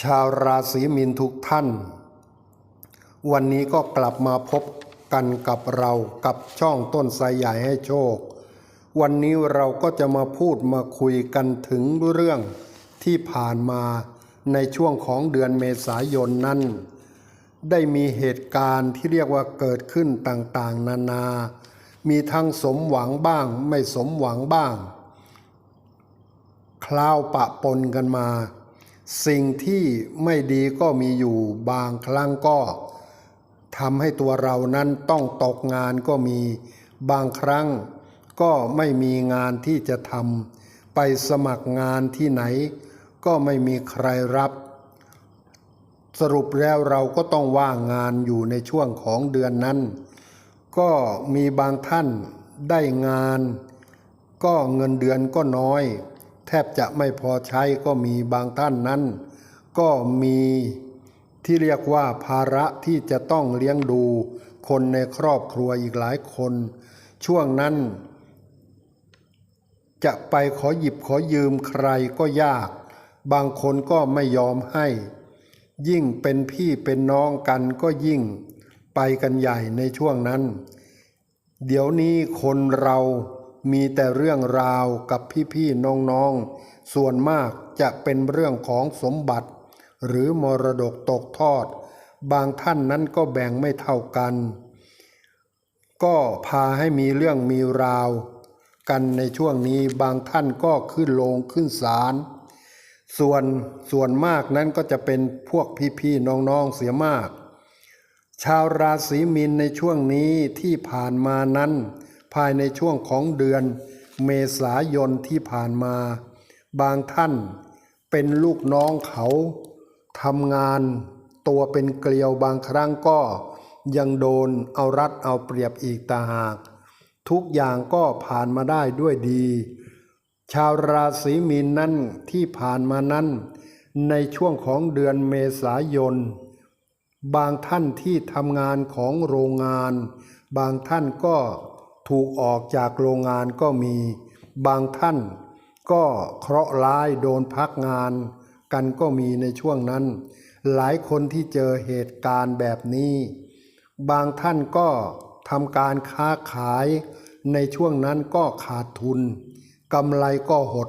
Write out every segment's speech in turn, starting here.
ชาวราศีมีนทุกท่าน วันนี้ก็กลับมาพบกันกับเรากับช่องต้นไทรใหญ่ให้โชค วันนี้เราก็จะมาพูดมาคุยกันถึงเรื่องที่ผ่านมาในช่วงของเดือนเมษายนนั้น ได้มีเหตุการณ์ที่เรียกว่าเกิดขึ้นต่างๆ นานา มีทั้งสมหวังบ้าง ไม่สมหวังบ้าง คล้าวปะปนกันมา สิ่งที่ไม่ดีก็มีอยู่บางครั้งก็ทำให้ตัวเรานั้นต้องตกงานก็มีบางครั้ง ก็ไม่มีงานที่จะทำไปสมัครงานที่ไหน ก็ไม่มีใครรับ สรุปแล้วเราก็ต้องว่างงานอยู่ในช่วงของเดือนนั้น ก็มีบางท่านได้งาน ก็เงินเดือนก็น้อย แทบจะไม่พอใช้ก็มีบางท่านนั้น ก็มีที่เรียกว่าภาระที่จะต้องเลี้ยงดู คนในครอบครัวอีกหลายคน ช่วงนั้น จะไปขอหยิบขอยืมใครก็ยาก บางคนก็ไม่ยอมให้ ยิ่งเป็นพี่เป็นน้องกันก็ยิ่งไปกันใหญ่ในช่วงนั้น เดี๋ยวนี้คนเรา มีแต่เรื่องราวกับพี่ๆน้องๆ ส่วนมากจะเป็นเรื่องของสมบัติ หรือมรดกตกทอด บางท่านนั้นก็แบ่งไม่เท่ากัน ก็พาให้มีเรื่องมีราว กันในช่วงนี้บางท่านก็ขึ้นลงขึ้นศาลส่วนส่วนมากนั้นก็จะเป็นพวกพี่ๆน้องๆเสียมาก ชาวราศีมีนในช่วงนี้ที่ผ่านมานั้นายในช่วงของเดือนเมษายนที่ผ่านมา บางท่านเป็นลูกน้องเขาทำงานตัวเป็นเกลียวบางครั้งก็ยังโดนเอารัดเอาเปรียบอีกตางหาก ทุกอย่างก็ผ่านมาได้ด้วยดี ชาวราศีมีนนั้นที่ผ่านมานั้น ในช่วงของเดือนเมษายน บางท่านที่ทำงานของโรงงาน บางท่านก็ ถูกออกจากโรงงานก็มี บางท่านก็เคราะห์ร้ายโดนพักงาน กันก็มีในช่วงนั้น หลายคนที่เจอเหตุการณ์แบบนี้ บางท่านก็ทำการค้าขาย ในช่วงนั้นก็ขาดทุนกำไรก็หด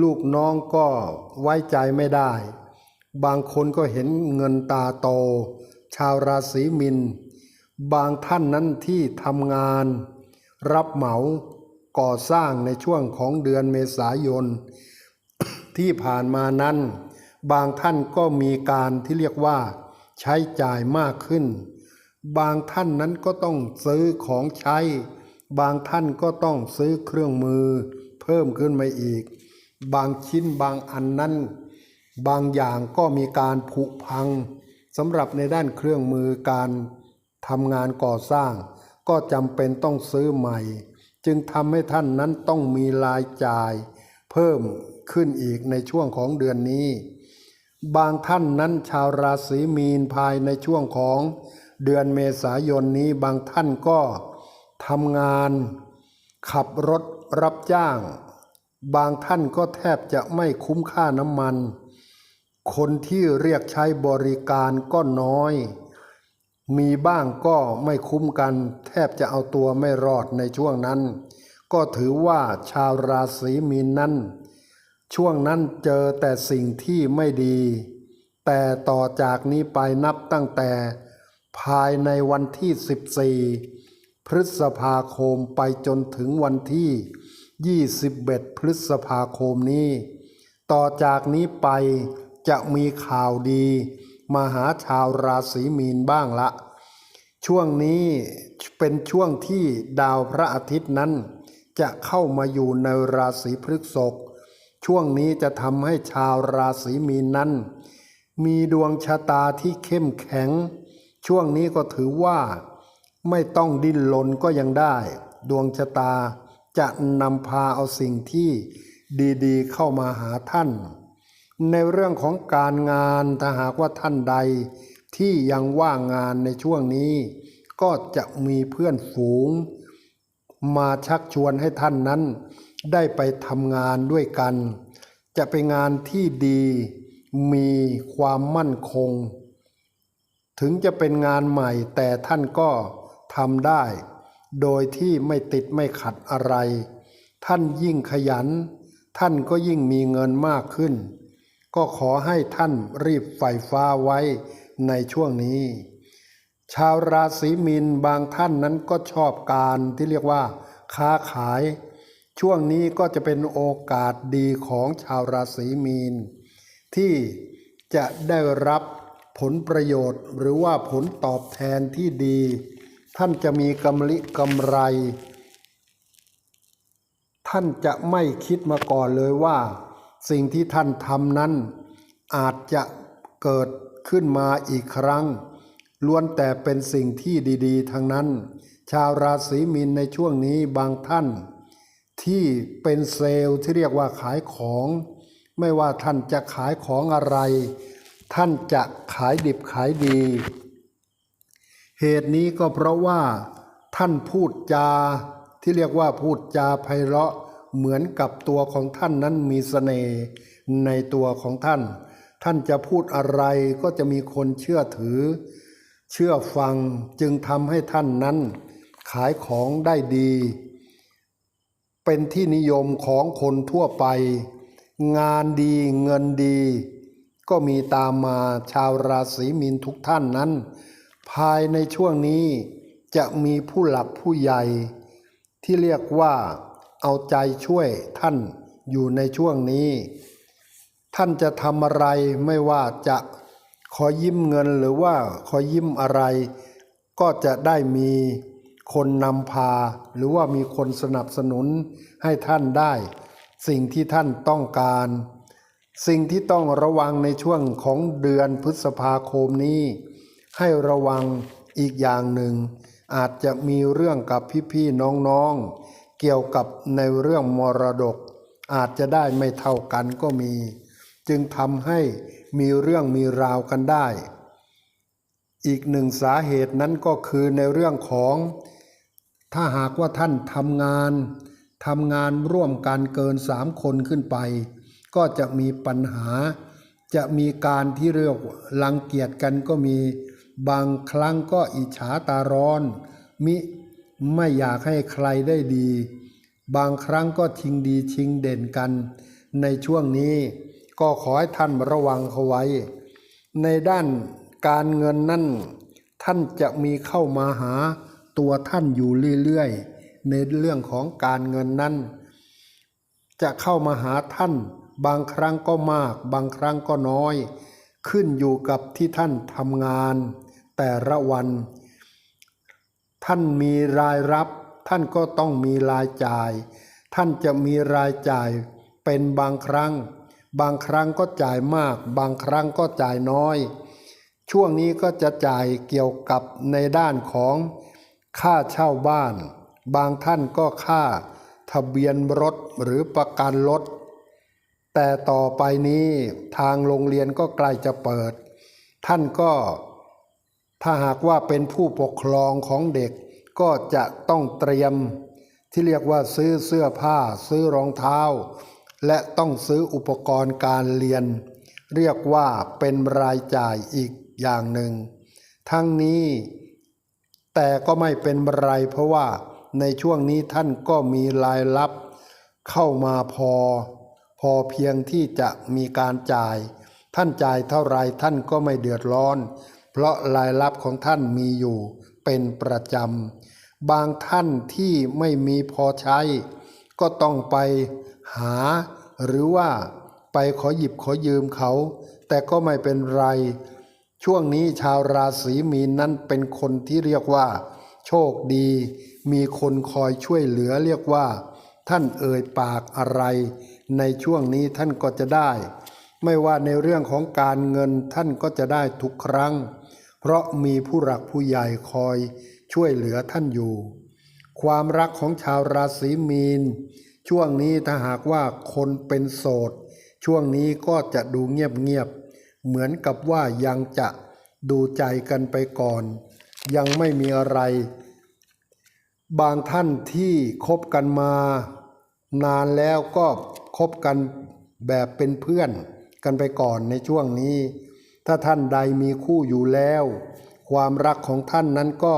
ลูกน้องก็ไว้ใจไม่ได้ บางคนก็เห็นเงินตาโต ชาวราศีมิน บางท่านนั้นที่ทำงาน รับเหมาก่อสร้างในช่วงของเดือนเมษายน ที่ผ่านมานั้น บางท่านก็มีการที่เรียกว่า ใช้จ่ายมากขึ้น บางท่านนั้นก็ต้องซื้อของใช้ บางท่านก็ต้องซื้อเครื่องมือ เพิ่มขึ้นมาอีก บางชิ้นบางอันนั้น บางอย่างก็มีการผุพังสำหรับในด้านเครื่องมือการทำงานก่อสร้าง ก็จำเป็นต้องซื้อใหม่ จึงทำให้ท่านนั้นต้องมีรายจ่าย เพิ่มขึ้นอีกในช่วงของเดือนนี้ บางท่านนั้นชาวราศีมีนภายในช่วงของเดือนเมษายนนี้บางท่านก็ทำงาน ขับรถรับจ้าง บางท่านก็แทบจะไม่คุ้มค่าน้ำมัน คนที่เรียกใช้บริการก็น้อย มีบ้างก็ไม่คุ้มกัน แทบจะเอาตัวไม่รอดในช่วงนั้น ก็ถือว่าชาวราศีมีนนั้น ช่วงนั้นเจอแต่สิ่งที่ไม่ดี แต่ต่อจากนี้ไปนับตั้งแต่ ภายในวันที่ 14 พฤษภาคมไปจนถึงวันที่ 21 พฤษภาคมนี้ ต่อจากนี้ไปจะมีข่าวดีมาหาชาวราศีมีนบ้างละ ช่วงนี้เป็นช่วงที่ดาวพระอาทิตย์นั้น จะเข้ามาอยู่ในราศีพฤษภช่วงนี้จะทำให้ชาวราศีมีนนั้น มีดวงชะตาที่เข้มแข็ง ช่วงนี้ก็ถือว่า ไม่ต้องดิ้นรนก็ยังได้ ดวงชะตาจะนำพาเอาสิ่งที่ดีๆ เข้ามาหาท่าน ในเรื่องของการงานถ้าหากว่าท่านใด ที่ยังว่างงานในช่วงนี้ ก็จะมีเพื่อนฝูง มาชักชวนให้ท่านนั้น ได้ไปทำงานด้วยกัน จะเป็นงานที่ดี มีความมั่นคง ถึงจะเป็นงานใหม่แต่ท่านก็ทำได้ โดยที่ไม่ติดไม่ขัดอะไร ท่านยิ่งขยัน ท่านก็ยิ่งมีเงินมากขึ้น ก็ขอให้ท่านรีบไฟฟ้าไว้ ในช่วงนี้ ชาวราศีมีนบางท่านนั้นก็ชอบการที่เรียกว่า ค้าขาย ช่วงนี้ก็จะเป็นโอกาสดีของชาวราศีมีน ที่จะได้รับผลประโยชน์หรือว่าผลตอบแทนที่ดี ท่านจะมีกำลิกำไร ท่านจะไม่คิดมาก่อนเลยว่า สิ่งที่ท่านทำนั้น อาจจะเกิด ขึ้นมาอีกครั้ง ล้วนแต่เป็นสิ่งที่ดีๆ ทั้งนั้น ชาวราศีมีนในช่วงนี้บางท่าน ที่เป็นเซลล์ที่เรียกว่าขายของ ไม่ว่าท่านจะขายของอะไร ท่านจะขายดิบขายดี เหตุนี้ก็เพราะว่า ท่านพูดจาที่เรียกว่าพูดจาไพเราะเหมือนกับตัวของท่านนั้นมีเสน่ห์ในตัวของท่าน ท่านจะพูดอะไรก็จะมีคนเชื่อถือ เชื่อฟังจึงทำให้ท่านนั้น ขายของได้ดี เป็นที่นิยมของคนทั่วไป งานดีเงินดี ก็มีตามมาชาวราศีมีนทุกท่านนั้น ภายในช่วงนี้จะมีผู้หลักผู้ใหญ่ ที่เรียกว่าเอาใจช่วยท่านอยู่ในช่วงนี้ ท่านจะทำอะไรไม่ว่าจะขอยิ้มเงินหรือว่าขอยิ้มอะไร ก็จะได้มีคนนำพา หรือว่ามีคนสนับสนุนให้ท่านได้ สิ่งที่ท่านต้องการ สิ่งที่ต้องระวังในช่วงของเดือนพฤษภาคมนี้ ให้ระวังอีกอย่างหนึ่ง อาจจะมีเรื่องกับพี่ๆน้องๆ เกี่ยวกับในเรื่องมรดก อาจจะได้ไม่เท่ากันก็มี จึงทำให้มีเรื่องมีราวกันได้ อีกหนึ่งสาเหตุนั้นก็คือในเรื่องของ ถ้าหากว่าท่านทำงานทำงานร่วมกันเกินสามคนขึ้นไป ก็จะมีปัญหา จะมีการที่เรียกว่ารังเกียจกันก็มีบางครั้งก็อิจฉาตาร้อน มิไม่อยากให้ใครได้ดี บางครั้งก็ชิงดีชิงเด่นกัน ในช่วงนี้ ก็ขอให้ท่านระวังเขาไว้ ในด้านการเงินนั่นท่านจะมีเข้ามาหาตัวท่านอยู่เรื่อยๆในเรื่องของการเงินนั้น จะเข้ามาหาท่าน บางครั้งก็มาก บางครั้งก็น้อย ขึ้นอยู่กับที่ท่านทำงาน แต่ละวัน ท่านมีรายรับ ท่านก็ต้องมีรายจ่าย ท่านจะมีรายจ่ายเป็นบางครั้ง บางครั้งก็จ่ายมาก บางครั้งก็จ่ายน้อย ช่วงนี้ก็จะจ่ายเกี่ยวกับในด้านของค่าเช่าบ้าน บางท่านก็ค่าทะเบียนรถหรือประกันรถ แต่ต่อไปนี้ทางโรงเรียนก็ใกล้จะเปิด ท่านก็ ถ้าหากว่าเป็นผู้ปกครองของเด็กก็จะต้องเตรียม ที่เรียกว่าซื้อเสื้อผ้า ซื้อรองเท้า และต้องซื้ออุปกรณ์การเรียน เรียกว่าเป็นรายจ่ายอีกอย่างหนึ่ง ทั้งนี้แต่ก็ไม่เป็นไร เพราะว่าในช่วงนี้ท่านก็มีรายรับ เข้ามาพอ พอเพียงที่จะมีการจ่าย ท่านจ่ายเท่าไรท่านก็ไม่เดือดร้อน เพราะรายรับของท่านมีอยู่เป็นประจำบางท่านที่ไม่มีพอใช้ ก็ต้องไปหา หรือว่าไปขอหยิบขอยืมเขา แต่ก็ไม่เป็นไร ช่วงนี้ชาวราศีมีนนั้นเป็นคนที่เรียกว่า โชคดี มีคนคอยช่วยเหลือเรียกว่า ท่านเอ่ยปากอะไร ในช่วงนี้ท่านก็จะได้ ไม่ว่าในเรื่องของการเงินท่านก็จะได้ทุกครั้ง เพราะมีผู้หลักผู้ใหญ่คอยช่วยเหลือท่านอยู่ ความรักของชาวราศีมีน ช่วงนี้ถ้าหากว่าคนเป็นโสด ช่วงนี้ก็จะดูเงียบๆเหมือนกับว่ายังจะดูใจกันไปก่อน ยังไม่มีอะไร บางท่านที่คบกันมา นานแล้วก็คบกันแบบเป็นเพื่อนกันไปก่อนในช่วงนี้ ถ้าท่านใดมีคู่อยู่แล้ว ความรักของท่านนั้นก็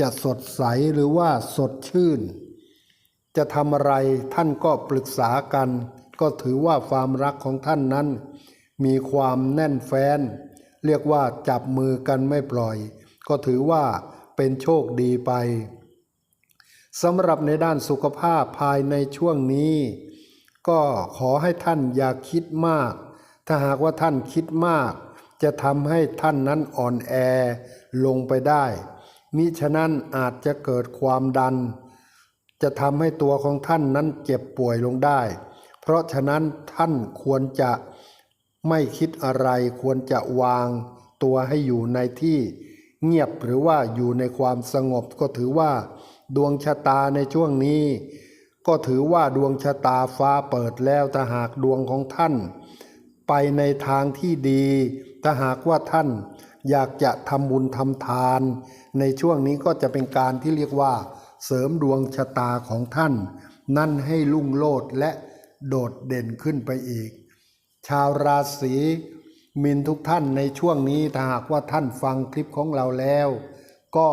จะสดใสหรือว่าสดชื่น จะทำอะไรท่านก็ปรึกษากัน ก็ถือว่าความรักของท่านนั้น มีความแน่นแฟ้น เรียกว่าจับมือกันไม่ปล่อย ก็ถือว่าเป็นโชคดีไปสำหรับในด้านสุขภาพภายในช่วงนี้ ก็ขอให้ท่านอย่าคิดมาก ถ้าหากว่าท่านคิดมาก จะทำให้ท่านนั้นอ่อนแอลงไปได้ มิฉะนั้นอาจจะเกิดความดัน จะทำให้ตัวของท่านนั้นเจ็บป่วยลงได้ เพราะฉะนั้นท่านควรจะไม่คิดอะไรควรจะวางตัวให้อยู่ในที่เงียบหรือว่าอยู่ในความสงบก็ถือว่า ดวงชะตาในช่วงนี้ ก็ถือว่าดวงชะตาฟ้าเปิดแล้วถ้าหากดวงของท่าน ไปในทางที่ดีถ้าหากว่าท่าน อยากจะทำบุญทำทาน ในช่วงนี้ก็จะเป็นการที่เรียกว่า เสริมดวงชะตาของท่าน นั่นให้ลุ่งโลดและโดดเด่นขึ้นไปอีก ชาวราศีมินทุกท่านในช่วงนี้ถ้าหากว่าท่านฟังคลิปของเราแล้ว ก็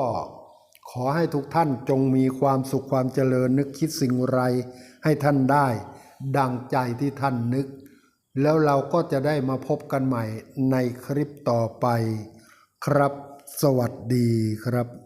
ขอให้ทุกท่านจงมีความสุขความเจริญนึกคิดสิ่งไร ให้ท่านได้ ดังใจที่ท่านนึก แล้วเราก็จะได้มาพบกันใหม่ในคลิปต่อไป ครับ สวัสดีครับ